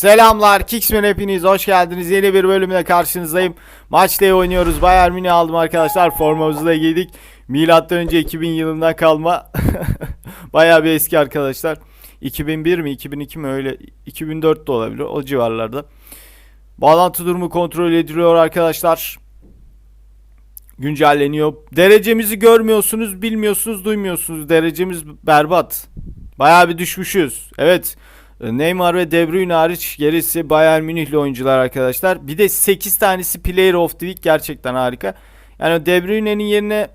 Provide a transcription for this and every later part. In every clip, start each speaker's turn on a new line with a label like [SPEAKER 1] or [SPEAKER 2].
[SPEAKER 1] Selamlar Kicksman hepiniz hoş geldiniz. Yeni bir bölümle karşınızdayım. Maçta oynuyoruz. Bayern Münih aldım arkadaşlar. Formamızı da giydik. Milattan önce 2000 yılından kalma. Bayağı bir eski arkadaşlar. 2001 mi 2002 mi öyle 2004 de olabilir o civarlarda. Bağlantı durumu kontrol ediliyor arkadaşlar. Güncelleniyor. Derecemizi görmüyorsunuz, bilmiyorsunuz, duymuyorsunuz. Derecemiz berbat. Bayağı bir düşmüşüz. Evet. Neymar ve De Bruyne hariç gerisi Bayern Münihli oyuncular arkadaşlar. Bir de 8 tanesi Player of the Week gerçekten harika. Yani De Bruyne'nin yerine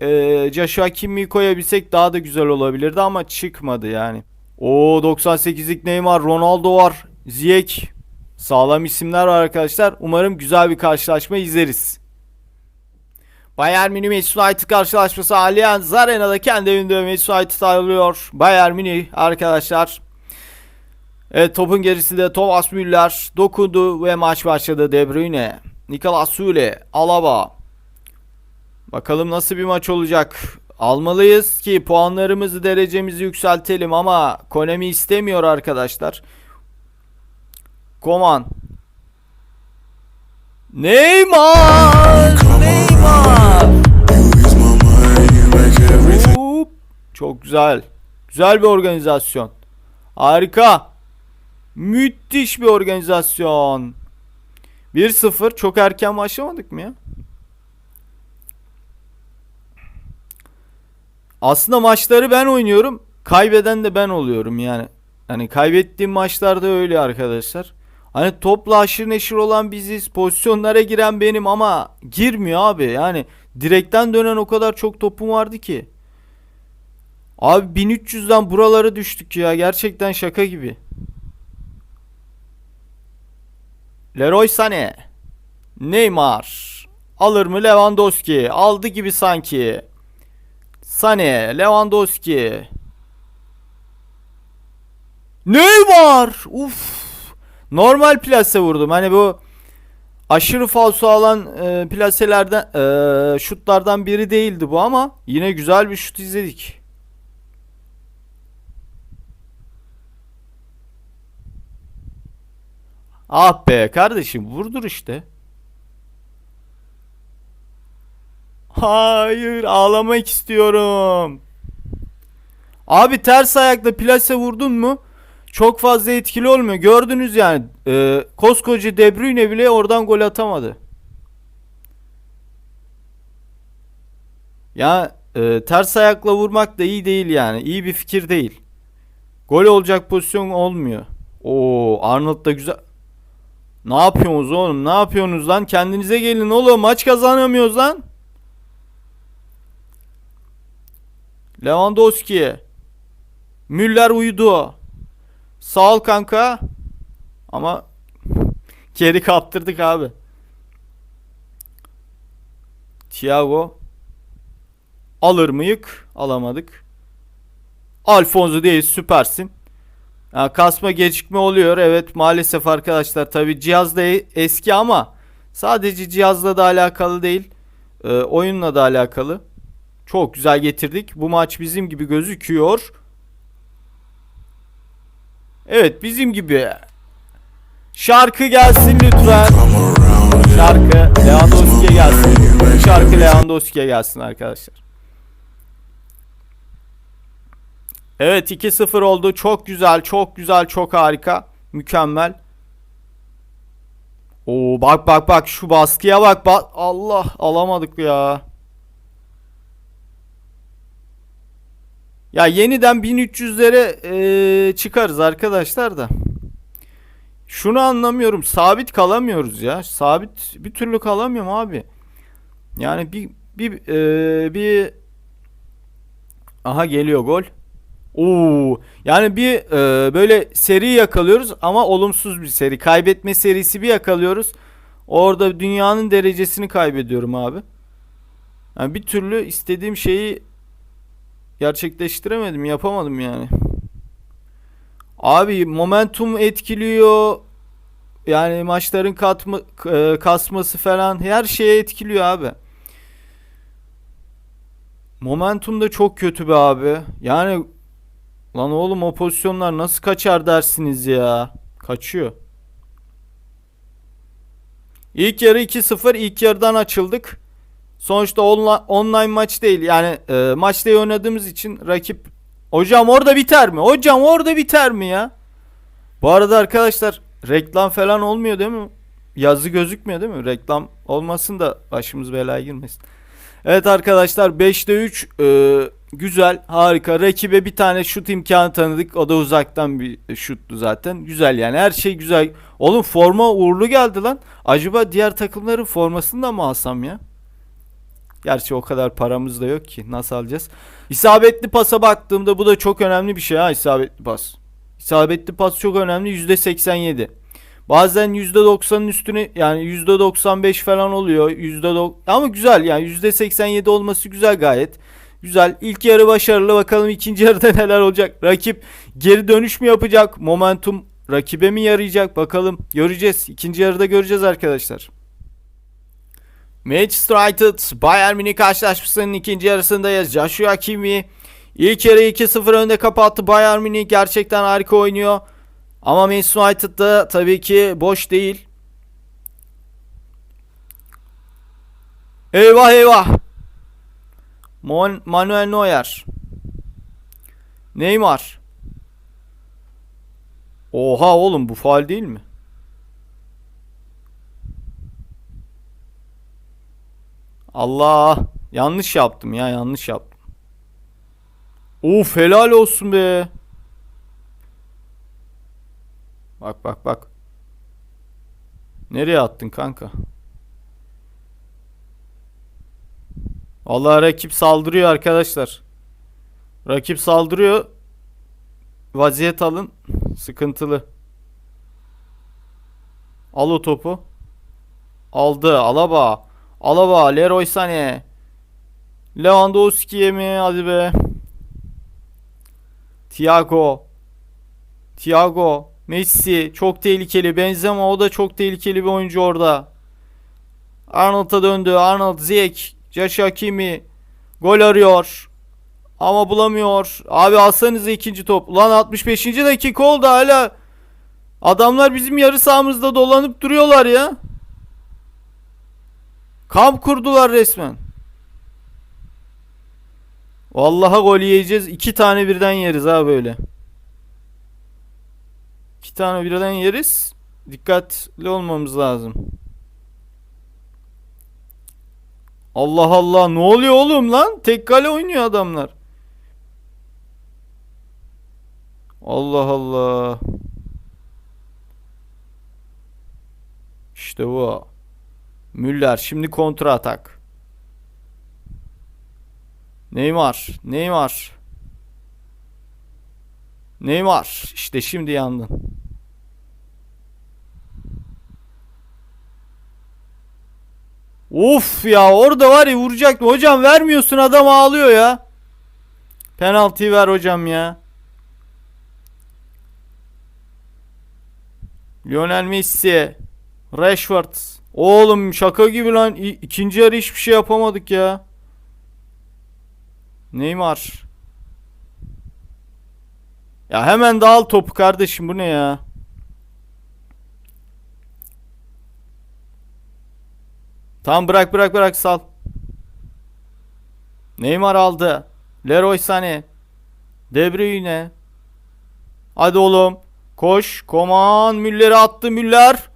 [SPEAKER 1] e, Joshua Kimmi'yi koyabilsek daha da güzel olabilirdi ama çıkmadı yani. O 98'lik Neymar, Ronaldo var, Ziyech. Sağlam isimler var arkadaşlar. Umarım güzel bir karşılaşma izleriz. Bayern Münih Manchester United karşılaşması Allianz Arena'da kendi evinde Manchester United ayrılıyor. Bayern Münih arkadaşlar. Evet topun gerisinde Thomas Müller dokundu ve maç başladı De Bruyne. Nicolas Sule, Alaba. Bakalım nasıl bir maç olacak. Almalıyız ki puanlarımızı derecemizi yükseltelim ama Konami istemiyor arkadaşlar. Koman. Neymar! Neymar! Çok güzel. Güzel bir organizasyon. Harika. Müthiş bir organizasyon. 1-0 çok erken başlamadık mı ya? Aslında maçları ben oynuyorum. Kaybeden de ben oluyorum yani. Hani kaybettiğim maçlarda öyle arkadaşlar. Hani topla aşırı neşir olan biziz. Pozisyonlara giren benim ama girmiyor abi. Yani direkten dönen o kadar çok topum vardı ki. Abi 1300'den buralara düştük ya. Gerçekten şaka gibi. Leroy Sané. Neymar. Alır mı Lewandowski? Aldı gibi sanki. Sané, Lewandowski. Neymar! Uf. Normal plase vurdum. Hani bu aşırı falso alan e, plaselerden e, şutlardan biri değildi bu ama yine güzel bir şut izledik. Ah be kardeşim vurdur işte. Hayır ağlamak istiyorum. Abi ters ayakla plase vurdun mu? Çok fazla etkili olmuyor. Gördünüz yani. E, koskoca De Bruyne bile oradan gol atamadı. Ya e, ters ayakla vurmak da iyi değil yani. İyi bir fikir değil. Gol olacak pozisyon olmuyor. Oo Arnold da güzel. Ne yapıyorsunuz oğlum? Ne yapıyorsunuz lan? Kendinize gelin oğlum. Maç kazanamıyoruz lan. Lewandowski. Müller uyudu. Sağ ol kanka. Ama geri kaptırdık abi. Thiago. Alır mıyık? Alamadık. Alfonso değil süpersin. Ya kasma gecikme oluyor. Evet maalesef arkadaşlar. Tabi cihaz da e- eski ama sadece cihazla da alakalı değil. Ee, oyunla da alakalı. Çok güzel getirdik. Bu maç bizim gibi gözüküyor. Evet bizim gibi. Şarkı gelsin lütfen. Şarkı Lewandowski'ye gelsin. Şarkı Lewandowski'ye gelsin arkadaşlar. Evet 2-0 oldu. Çok güzel, çok güzel, çok harika. Mükemmel. Oo bak bak bak şu baskıya bak. bak. Allah alamadık ya. Ya yeniden 1300'lere eee, çıkarız arkadaşlar da. Şunu anlamıyorum. Sabit kalamıyoruz ya. Sabit bir türlü kalamıyorum abi. Yani bir bir eee, bir aha geliyor gol. Oo, yani bir e, böyle seri yakalıyoruz ama olumsuz bir seri. Kaybetme serisi bir yakalıyoruz. Orada dünyanın derecesini kaybediyorum abi. Yani bir türlü istediğim şeyi gerçekleştiremedim, yapamadım yani. Abi momentum etkiliyor. Yani maçların katma, e, kasması falan her şeye etkiliyor abi. Momentum da çok kötü be abi. Yani Lan oğlum o pozisyonlar nasıl kaçar dersiniz ya? Kaçıyor. İlk yarı 2-0 ilk yarıdan açıldık. Sonuçta online, online maç değil. Yani e, maç oynadığımız için rakip Hocam orada biter mi? Hocam orada biter mi ya? Bu arada arkadaşlar reklam falan olmuyor değil mi? Yazı gözükmüyor değil mi? Reklam olmasın da başımız belaya girmesin. Evet arkadaşlar 5'te 3 e, güzel harika. Rakibe bir tane şut imkanı tanıdık. O da uzaktan bir şuttu zaten. Güzel yani. Her şey güzel. Oğlum forma uğurlu geldi lan. Acaba diğer takımların formasını da mı alsam ya? Gerçi o kadar paramız da yok ki. Nasıl alacağız? İsabetli pasa baktığımda bu da çok önemli bir şey ha isabetli pas. İsabetli pas çok önemli. %87 Bazen %90'ın üstüne yani %95 falan oluyor. %90 ama güzel yani. %87 olması güzel gayet. Güzel. İlk yarı başarılı. Bakalım ikinci yarıda neler olacak. Rakip geri dönüş mü yapacak? Momentum rakibe mi yarayacak? Bakalım. Göreceğiz. İkinci yarıda göreceğiz arkadaşlar. Manchester United Bayern Münih karşılaşmasının ikinci yarısındayız. Joshua Kimi ilk yarı 2-0 önde kapattı. Bayern Münih gerçekten harika oynuyor. Ama Manchester United da tabii ki boş değil. Eyvah eyvah. Mon Manuel Neuer. Neymar. Oha oğlum bu faal değil mi? Allah. Yanlış yaptım ya yanlış yaptım. Of helal olsun be. Bak bak bak. Nereye attın kanka? Vallahi rakip saldırıyor arkadaşlar. Rakip saldırıyor. Vaziyet alın. Sıkıntılı. Al o topu. Aldı. Alaba. Alaba. Leroy Sané. Lewandowski'ye mi? Hadi be. Thiago. Thiago. Messi çok tehlikeli. Benzema o da çok tehlikeli bir oyuncu orada. Arnold'a döndü. Arnold, Ziyech, Joshua Kimi gol arıyor. Ama bulamıyor. Abi alsanıza ikinci top. Ulan 65. dakika oldu hala. Adamlar bizim yarı sahamızda dolanıp duruyorlar ya. Kamp kurdular resmen. Vallahi gol yiyeceğiz. İki tane birden yeriz ha böyle. İki tane birden yeriz. Dikkatli olmamız lazım. Allah Allah ne oluyor oğlum lan? Tek kale oynuyor adamlar. Allah Allah. İşte bu. Müller şimdi kontra atak. Neymar, Neymar. Neymar. İşte şimdi yandın. Of ya orada var ya vuracaktım. Hocam vermiyorsun adam ağlıyor ya. Penaltıyı ver hocam ya. Lionel Messi. Rashford. Oğlum şaka gibi lan. İkinci yarı hiçbir şey yapamadık ya. Neymar. Ya hemen dağıl topu kardeşim bu ne ya? Tamam bırak bırak bırak sal. Neymar aldı. Leroy Sané. De Bruyne. Hadi oğlum. Koş. Koman. Müller'i attı Müller.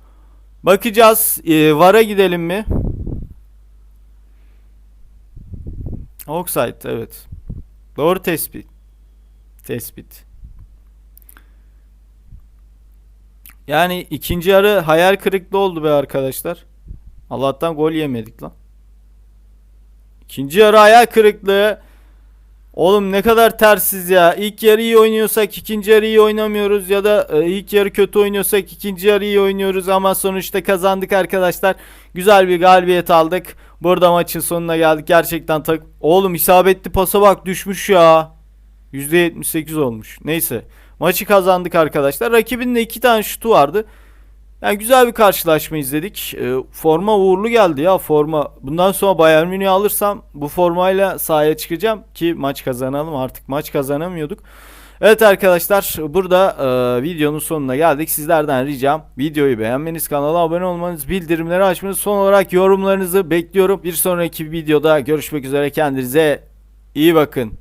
[SPEAKER 1] Bakacağız. Ee, VAR'a gidelim mi? Offside evet. Doğru tespit. Tespit. Yani ikinci yarı hayal kırıklığı oldu be arkadaşlar. Allah'tan gol yemedik lan. İkinci yarı hayal kırıklığı. Oğlum ne kadar tersiz ya. İlk yarı iyi oynuyorsak ikinci yarı iyi oynamıyoruz ya da e, ilk yarı kötü oynuyorsak ikinci yarı iyi oynuyoruz ama sonuçta kazandık arkadaşlar. Güzel bir galibiyet aldık. Burada maçın sonuna geldik. Gerçekten tak Oğlum isabetli pasa bak düşmüş ya. %78 olmuş. Neyse. Maçı kazandık arkadaşlar. Rakibin de iki tane şutu vardı. Yani güzel bir karşılaşma izledik. Ee, forma uğurlu geldi ya forma. Bundan sonra Bayern Münih'i alırsam bu formayla sahaya çıkacağım ki maç kazanalım. Artık maç kazanamıyorduk. Evet arkadaşlar burada e, videonun sonuna geldik. Sizlerden ricam videoyu beğenmeniz, kanala abone olmanız, bildirimleri açmanız, son olarak yorumlarınızı bekliyorum. Bir sonraki videoda görüşmek üzere. Kendinize iyi bakın.